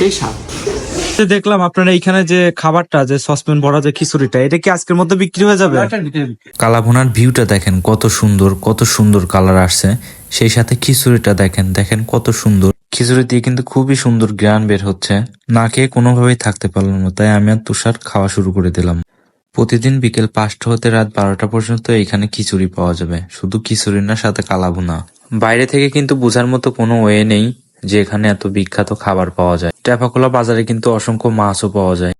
সেই স্বাদ। দেখলাম আপনারা এইখানে যে খাবারটা যে সসপ্যান ভরা যে খিচুড়িটা এটা কি আজকের মধ্যে বিক্রি হয়ে যাবে? কালাভুনার ভিউটা দেখেন কত সুন্দর কত সুন্দর কালার আসছে। সেই সাথে খিচুড়িটা দেখেন দেখেন কত সুন্দর। খিচুড়ি দিয়ে কিন্তু খুবই সুন্দর জ্ঞান বের হচ্ছে। না খেয়ে কোনোভাবেই থাকতে পারলাম না তাই আমি আর তুষার খাওয়া শুরু করে দিলাম। প্রতিদিন বিকেল পাঁচটা হতে রাত বারোটা পর্যন্ত এখানে খিচুড়ি পাওয়া যাবে। শুধু খিচুড়ি না সাথে কালাভুনা। বাইরে থেকে কিন্তু বোঝার মতো কোনো ওয়ে নেই। যে এখানে এত বিখ্যাত খাবার পাওয়া যায়। টেপাখোলা বাজারে কিন্তু অসংখ্য মাছও পাওয়া যায়।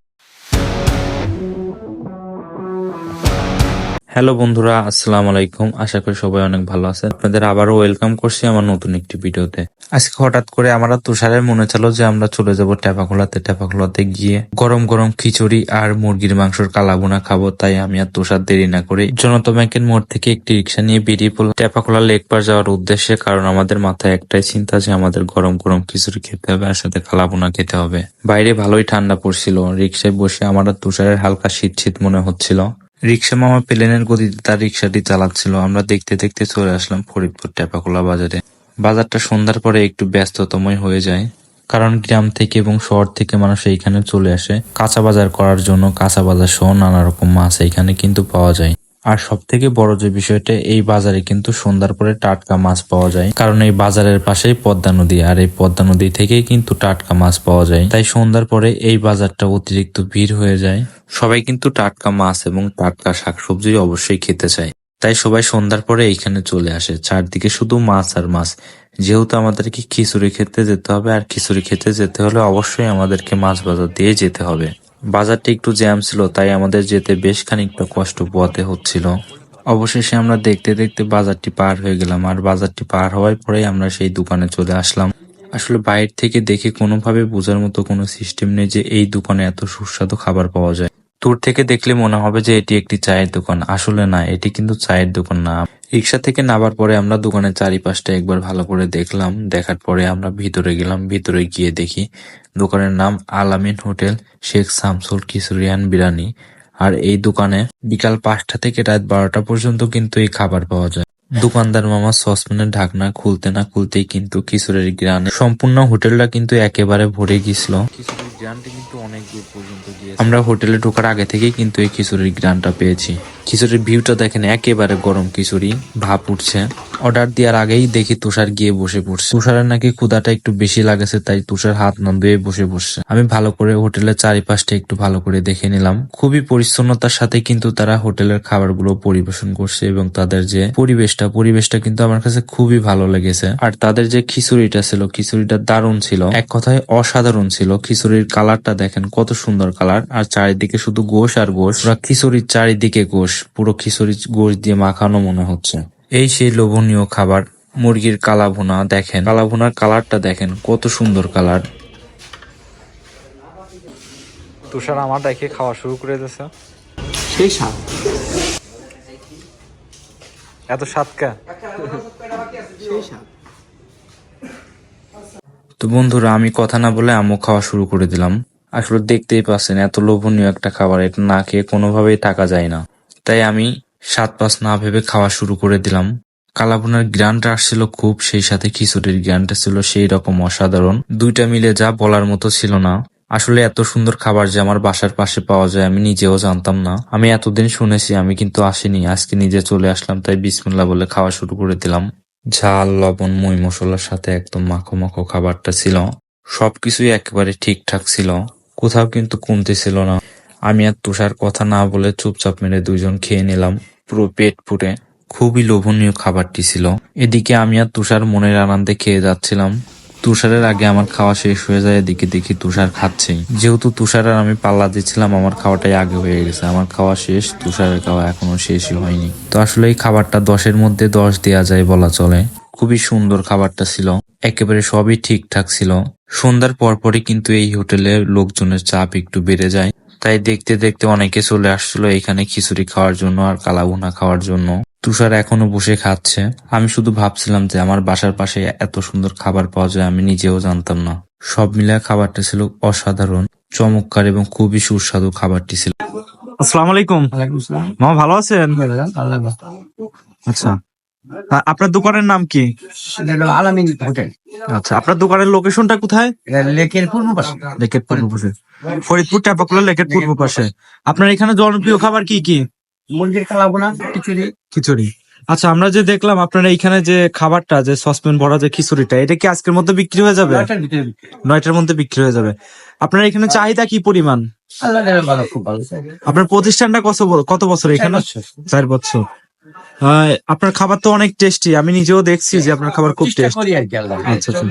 হ্যালো বন্ধুরা, আসসালামু আলাইকুম। আশা করি সবাই অনেক ভালো আছেন। আপনাদের আবারও ওয়েলকাম করছি আমার নতুন একটি ভিডিওতে। আজকে হঠাৎ করে আমার তুষারের মনে চালো যে আমরা চলে যাব টেপাখোলাতে টেপাখোলাতে গিয়ে গরম গরম খিচুড়ি আর মুরগির মাংসর কালাবোনা খাব, তাই আমি আর তুষার দেরি না করে জনতা ব্যাংকের মোড় থেকে একটি রিক্সা নিয়ে বেরিয়ে পড়লাম। টেপাখোলা লেক পার যাওয়ার উদ্দেশ্যে, কারণ আমাদের মাথায় একটাই চিন্তা যে আমাদের গরম গরম খিচুড়ি খেতে হবে আর সাথে কালাবোনা খেতে হবে। বাইরে ভালোই ঠান্ডা পড়ছিল। রিক্সায় বসে আমার তুষারের হালকা শীত শীত মনে হচ্ছিল। রিক্সা মামা প্লেনের গতিতে তার রিক্সাটি চালাচ্ছিল। আমরা দেখতে দেখতে চলে আসলাম ফরিদপুর টেপাখোলা বাজারে। বাজারটা সন্ধ্যার পরে একটু ব্যস্ততময় হয়ে যায়, কারণ গ্রাম থেকে এবং শহর থেকে মানুষ এইখানে চলে আসে। কাঁচা বাজার করার জন্য কাঁচা বাজার সহ নানা রকম মাছ এইখানে কিন্তু পাওয়া যায়। আর সব থেকে বড় যে বিষয়টা, এই বাজারে কিন্তু সন্ধ্যার পরে টাটকা মাছ পাওয়া যায়। কারণ এই বাজারের পাশেই পদ্মা নদী, আর এই পদ্মা নদী থেকেই কিন্তু টাটকা মাছ পাওয়া যায়। তাই সন্ধ্যার পরে এই বাজারটা অতিরিক্ত ভিড় হয়ে যায়। সবাই কিন্তু টাটকা মাছ এবং টাটকা শাকসবজি অবশ্যই খেতে চায়। তাই সবাই সন্ধ্যার পরে এইখানে চলে আসে। চারদিকে শুধু মাছ আর মাছ। যেহেতু আমাদেরকে খিচুড়ি খেতে যেতে হবে, আর খিচুড়ি খেতে যেতে হলে অবশ্যই আমাদেরকে মাছ বাজার দিয়ে যেতে হবে। বাজারটি একটু জ্যাম ছিল, তাই আমাদের যেতে বেশ খানিকটা কষ্ট পোয়াতে হচ্ছিল। অবশেষে আমরা দেখতে দেখতে বাজারটি পার হয়ে গেলাম, আর বাজারটি পার হওয়ার পরেই আমরা সেই দোকানে চলে আসলাম। আসলে বাইরে থেকে দেখে কোনোভাবে বোঝার মতো কোনো সিস্টেম নেই যে এই দোকানে এত সুস্বাদু খাবার পাওয়া যায়। দূর থেকে দেখলে মনে হবে যে এটি একটি চায়ের দোকান। আসলে না, এটি কিন্তু চায়ের দোকান না। রিক্সা থেকে নামার পরে আমরা দোকানের চারিপাশটা একবার ভালো করে দেখলাম। দেখার পরে আমরা ভিতরে গেলাম, ভিতরে গিয়ে দেখি দোকানের নাম আলামিন হোটেল, শেখ শামসুল কিশোরিয়ান বিরানি আর এই দোকানে বিকাল পাঁচটা থেকে রাত বারোটা পর্যন্ত কিন্তু এই খাবার পাওয়া যায়। দোকানদার মামা সসপ্যানের ঢাকনা খুলতে না খুলতেই কিন্তু কিশোরের গ্রানে সম্পূর্ণ হোটেলটা কিন্তু একেবারে ভরে গিয়েছিল। খিচুড়ির গ্রানটি কিন্তু অনেক দূর পর্যন্ত গিয়ে আমরা হোটেলে ঢোকার আগে থেকেই কিন্তু এই খিচুড়ির গ্রানটা পেয়েছি। খিচুড়ির ভিউটা দেখেন একেবারে গরম খিচুড়ি ভাপ উঠছে। অর্ডার দেওয়ার আগেই দেখি তুষার গিয়ে বসে পড়ছে। তুষারের নাকি ক্ষুদাটা একটু বেশি লাগেছে তাই তুষার হাত না ধুয়ে বসে পড়ছে। আমি ভালো করে হোটেলের চারিপাশটা একটু ভালো করে দেখে নিলাম। খুবই পরিচ্ছন্নতার সাথে কিন্তু তারা হোটেলের খাবারগুলো পরিবেশন করছে এবং তাদের যে পরিবেশটা পরিবেশটা কিন্তু আমার কাছে খুবই ভালো লেগেছে। আর তাদের যে খিচুড়িটা ছিল খিচুড়িটা দারুণ ছিল। এক কথায় অসাধারণ ছিল। খিচুড়ির কালারটা দেখেন কত সুন্দর কালার। আর চারিদিকে শুধু গোশ আর গোশ। পুরো খিচুড়ির চারিদিকে গোশ। পুরো খিচুড়ি গোশ দিয়ে মাখানো মনে হচ্ছে। এই সেই লোভনীয় খাবার মুরগির কালা ভুনা দেখেন। কালা ভুনার কালারটা দেখেন কত সুন্দর কালার। তুষার আমার দেখে খাওয়া শুরু করে দিয়েছে। সেই স্বাদ। এত সাতকা। তো বন্ধুরা, আমি কথা না বলে আমও খাওয়া শুরু করে দিলাম। আসলে দেখতেই পাচ্ছেন, এত লোভনীয় একটা খাবার, এটা না খেয়ে কোনোভাবেই থাকা যায় না। তাই আমি সাত পাঁচ না ভেবে খাওয়া শুরু করে দিলাম। কালাভুনার গ্রানটা আসছিল খুব, সেই সাথে খিচুড়ির গ্রানটা ছিল সেই রকম অসাধারণ। দুইটা মিলে যা বলার মতো ছিল না। আসলে এত সুন্দর খাবার যে আমার বাসার পাশে পাওয়া যায়, আমি নিজেও জানতাম না। আমি এতদিন শুনেছি, আমি কিন্তু আসিনি। আজকে নিজে চলে আসলাম, তাই বিসমিল্লা বলে খাওয়া শুরু করে দিলাম। ঝাল, লবণ, মই মশলার সাথে একদম মাখো মাখো খাবারটা ছিল। সবকিছুই একেবারে ঠিকঠাক ছিল। কোথাও কিন্তু কমতে ছিল না। আমি আর তুষার কথা না বলে চুপচাপ মেরে দুইজন খেয়ে নিলাম। পুরো পেট পুরে খুবই লোভনীয় খাবারটি ছিল। এদিকে আমি আর তুষার মনের আনন্দে খেয়ে যাচ্ছিলাম। তুষারের আগে আমার খাওয়া শেষ হয়ে যায়, এদিকে দেখি তুষার খাচ্ছেই। যেহেতু তুষার আর আমি পাল্লা দিচ্ছিলাম, আমার খাওয়াটাই আগে হয়ে গেছে। আমার খাওয়া শেষ, তুষারের খাওয়া এখনও শেষই হয়নি। তো আসলে এই খাবারটা দশের মধ্যে দশ দেওয়া যায় বলা চলে। খুবই সুন্দর খাবারটা ছিল। একেবারে সবই ঠিকঠাক ছিল। সন্ধ্যার পরপরই কিন্তু এই হোটেলে লোকজনের চাপ একটু বেড়ে যায়। তাই দেখতে দেখতে অনেকে চলে আসছিল এখানে খিচুড়ি খাওয়ার জন্য আর কালাভুনা খাওয়ার জন্য। তুষার এখনও বসে খাচ্ছে। আমি শুধু ভাবছিলাম যে আমার বাসার পাশে এত সুন্দর খাবার পাওয়া যায় আমি নিজেও জানতাম না। সব মিলে খাবারটা ছিল অসাধারণ চমৎকার এবং খুবই সুস্বাদু খাবারটি ছিল। আসসালামু আলাইকুম। মামা ভালো আছেন? আচ্ছা। আ- আপনার দোকানের নাম কি? এটা হলো আলামিন হোটেল। আচ্ছা আপনার দোকানের লোকেশনটা কোথায়? এটা লেকের পূর্ব পাশে। লেকের পূর্ব পাশে। ফরিদপুর ট্যাপাকুলা লেকের পূর্ব পাশে। আপনার এখানে জনপ্রিয় খাবার কি কি? মুরগির কালাবোনা খিচুড়ি। খিচুড়ি। আচ্ছা আমরা যে দেখলাম আপনার এইখানে যে খাবারটা যে সসপেন ভরা যে খিচুড়িটা এটা কি আজকের মধ্যে বিক্রি হয়ে যাবে? নয়টার মধ্যে বিক্রি হয়ে যাবে। আপনার এখানে চাহিদা কি পরিমাণ? আপনার প্রতিষ্ঠানটা কত কত বছর এখানে? চার বছর। আপনার খাবার তো অনেক টেস্টি আমি নিজেও দেখছি যে আপনার খাবার খুব টেস্টি। আচ্ছা আচ্ছা।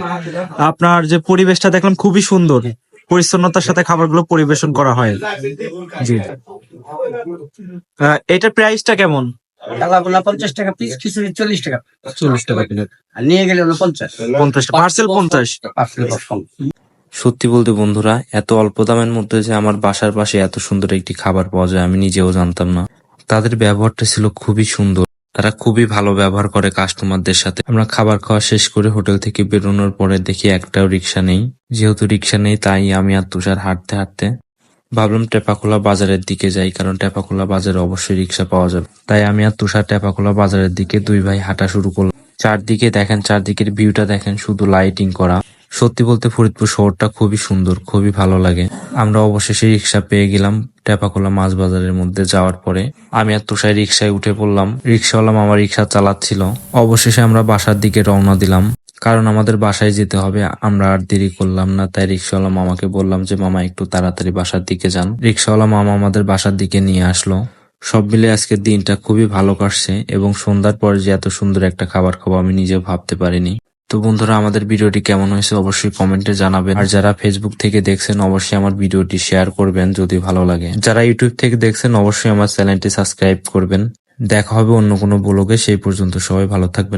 আপনার যে পরিবেশটা দেখলাম খুবই সুন্দর। পরিচ্ছন্নতার সাথে খাবারগুলো পরিবেশন করা হয়। জি। এটার প্রাইসটা কেমন? পঞ্চাশ টাকা পিস খিচুড়ি চল্লিশ টাকা চল্লিশ টাকা আর নিয়ে গেলে হলো পঞ্চাশ। পঞ্চাশ পার্সেল পঞ্চাশ? পার্সেল সত্যি বলতে বন্ধুরা এত অল্প দামের মধ্যে যে আমার বাসার পাশে এত সুন্দর একটি খাবার পাওয়া যায় আমি নিজেও জানতাম না। তাদের ব্যবহারটা ছিল খুবই সুন্দর। তারা খুবই ভালো ব্যবহার করে কাস্টমারদের সাথে। আমরা খাবার খাওয়া শেষ করে হোটেল থেকে বেরোনোর পরে দেখি একটাও রিক্সা নেই। যেহেতু রিক্সা নেই, তাই আমি আর তুষার হাঁটতে হাঁটতে ভাবলাম টেপাখোলা বাজারের দিকে যাই, কারণ টেপাখোলা বাজারে অবশ্যই রিক্সা পাওয়া যাবে। তাই আমি আর তুষার টেপাখোলা বাজারের দিকে দুই ভাই হাঁটা শুরু করলাম। চারদিকে দেখেন, চারদিকের ভিউটা দেখেন, শুধু লাইটিং করা। সত্যি বলতে ফরিদপুর শহরটা খুবই সুন্দর, খুবই ভালো লাগে। আমরা অবশেষে রিক্সা পেয়ে গেলাম টেপাখোলা মাছ বাজারের মধ্যে যাওয়ার পরে। আমি আর তুষার রিক্সায় উঠে পড়লাম। রিক্সাওয়ালা মামা রিক্সা চালাচ্ছিল। অবশেষে আমরা বাসার দিকে রওনা দিলাম। কারণ আমাদের বাসায় যেতে হবে, আমরা আর দেরি করলাম না। তাই রিক্সাওয়ালা মামাকে বললাম যে, মামা, একটু তাড়াতাড়ি বাসার দিকে যান। রিক্সাওয়ালা মামা আমাদের বাসার দিকে নিয়ে আসলো। সব মিলে আজকের দিনটা খুবই ভালো কাটছে এবং সন্ধ্যার পর যে এত সুন্দর একটা খাবার খাব আমি নিজেও ভাবতে পারিনি। তো বন্ধুরা, আমাদের ভিডিওটি কেমন হয়েছে অবশ্যই কমেন্টে জানাবেন। আর যারা ফেসবুক থেকে দেখছেন, অবশ্যই আমার ভিডিওটি শেয়ার করবেন যদি ভালো লাগে। যারা ইউটিউব থেকে দেখছেন, অবশ্যই আমার চ্যানেলটি সাবস্ক্রাইব করবেন। দেখা হবে অন্য কোনো ব্লগে সেই পর্যন্ত সবাই ভালো থাকবেন।